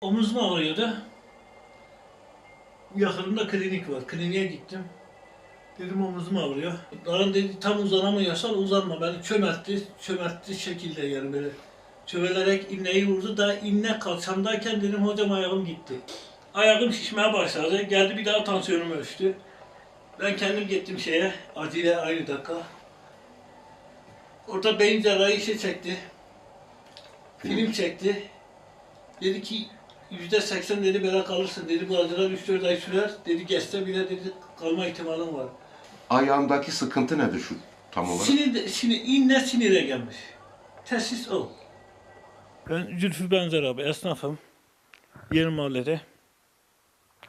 Omuzum ağrıyordu. Yakınımda klinik var. Kliniğe gittim. Dedim omuzum ağrıyor. Lan dedi tam uzanamıyorsan uzanma. Beni çömeltti. Çömeltti şekilde yani böyle. Çömelerek inneyi vurdu da inne kalçamdayken dedim hocam ayağım gitti. Ayağım şişmeye başladı. Geldi bir daha tansiyonum ölçtü. Ben kendim gittim şeye. Acile aynı dakika. Orada beyin cerrahi işi çekti. Film çekti. Dedi ki yüzde seksen dedi böyle kalırsın dedi. Bu acılar 3-4 ay sürer. Dedi geçse bile dedi kalma ihtimalin var. Ayağındaki sıkıntı nedir şu tam olarak? Sinir, sinir, inne sinire gelmiş. Tesis o. Ben Zülfü Benzer abi esnafım. Yeni mahallede.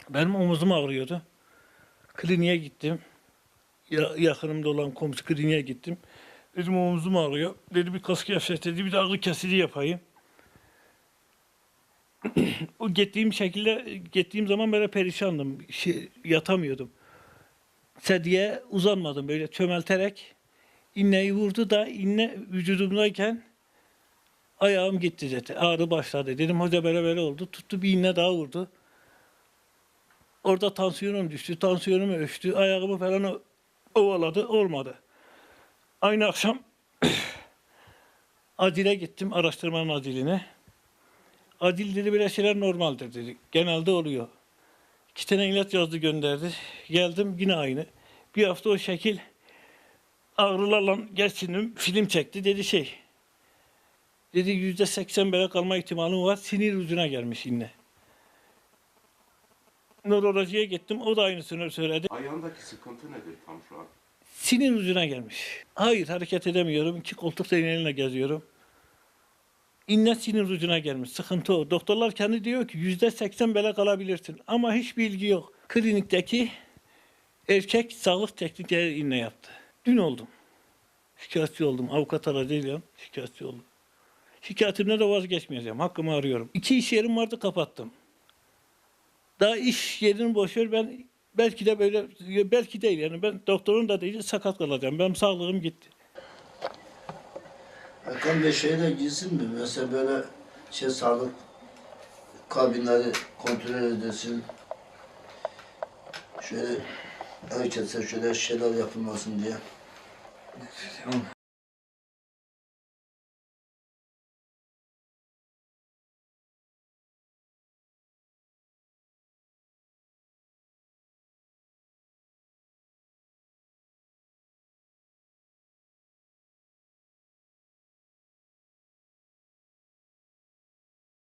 Benim omuzum ağrıyordu. Kliniğe gittim. Ya, yakınımda olan komşu kliniğe gittim. Dedim omuzum ağrıyor. Dedi bir kas gevşet dedi. Bir de ağrı kesici yapayım. O gittiğim şekilde gittiğim zaman böyle perişandım. Şey, yatamıyordum. Sediye uzanmadım böyle çömelterek inneyi vurdu da inne vücudumdayken ayağım gitti dedi. Ağrı başladı. Dedim hoca böyle böyle oldu. Tuttu bir inne daha vurdu. Orada tansiyonum düştü. Tansiyonum ölçtü. Ayağımı falan ovaladı. Olmadı. Aynı akşam Adil'e gittim. Araştırmanın Adil'ine. Adil dedi böyle şeyler normaldir dedi. Genelde oluyor. İki tane ilaç yazdı gönderdi. Geldim yine aynı. Bir hafta o şekil ağrılarla geçindim. Film çekti dedi şey. Dedi yüzde seksen böyle kalma ihtimalin var. Sinir ucuna gelmiş yine. Nörolojiye gittim. O da aynısını söyledi. Ayağındaki sıkıntı nedir tam şu an? Sinir ucuna gelmiş. Hayır hareket edemiyorum. İki koltuk değneğiyle geziyorum. İnne sinir ucuna gelmiş. Sıkıntı o. Doktorlar kendi diyor ki yüzde seksen bele kalabilirsin. Ama hiç bilgi yok. Klinikteki erkek sağlık teknikleri inne yaptı. Dün oldum. Şikayetçi oldum. Avukat aracıyla şikayetçi oldum. Şikayetimden de vazgeçmeyeceğim. Hakkımı arıyorum. İki iş yerim vardı kapattım. Daha iş yerini boş ver ben belki de böyle belki değil yani ben doktorun da değil sakat kalacağım. Benim sağlığım gitti. Hakan Bey şeyle gitsin mi? Mesela böyle şey sağlık kabinleri kontrol edilsin. Şöyle herkese şöyle şeyler yapılmasın diye.